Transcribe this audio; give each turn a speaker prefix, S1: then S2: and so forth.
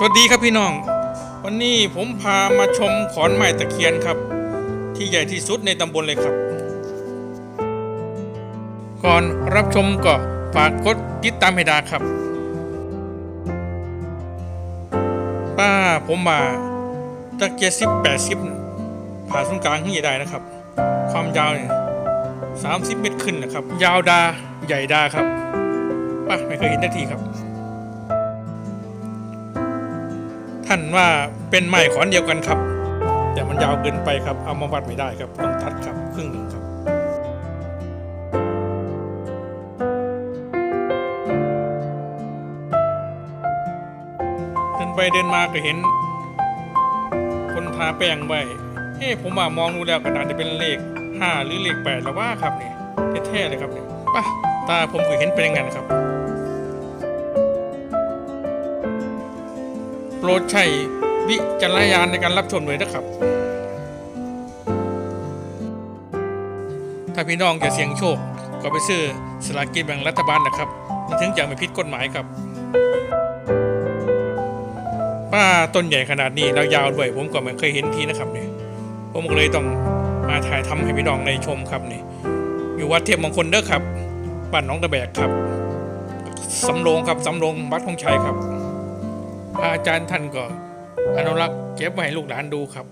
S1: สวัสดีครับพี่น้อง วันนี้ผมพามาชมขอนไม้ตะเคียนครับ ที่ใหญ่ที่สุดในตำบลเลยครับ ก่อนรับชมก็ฝากกดติดตามให้ดาครับ ป้าผมมา ตะเกียสิบแปดสิบผ่าศูนย์กลางที่ใหญ่ได้นะครับ ความยาวเนี่ยสามสิบเมตรขึ้นนะครับ ยาวดาใหญ่ดาครับป้าไม่เคยเห็นทักทีครับ ท่านว่าเป็นไม้ขอนเดียวกันครับ แต่มันยาวเกินไปครับ เอามาวัดไม่ได้ครับต้องตัดครับครึ่งหนึ่งครับเดินไปเดินมาก็เห็น ทาแป้งไว้เอ๊ะผมว่ามองดูแล้วก็น่าจะเป็นเลขห้าหรือเลขแปดแล้วว่าครับเนี่ยแท้ๆเลยครับเนี่ยป่ะตาผมก็เห็นเป็นอย่างนั้นครับ โปรดใช้วิจารณญาณในการรับชมด้วยนะครับ ถ้าพี่น้องจะเสี่ยงโชค ก็ไปซื้อสลากกินแบ่งรัฐบาลนะครับมันถึงจะไม่ผิดกฎหมายครับ ป้าต้นใหญ่ขนาดนี้แล้วยาวด้วยผมก็ไม่เคยเห็นทีนะครับเนี่ยผมก็เลยต้องมาถ่ายทำให้พี่น้องในชมครับนี่อยู่วัดเทพมงคลเด้อครับบ้านน้องตะแบกครับสำโรงครับสำโรงวัดคงชัยครับพระอาจารย์ท่านก็อนุรักษ์เก็บไว้ให้ลูกหลานดูครับ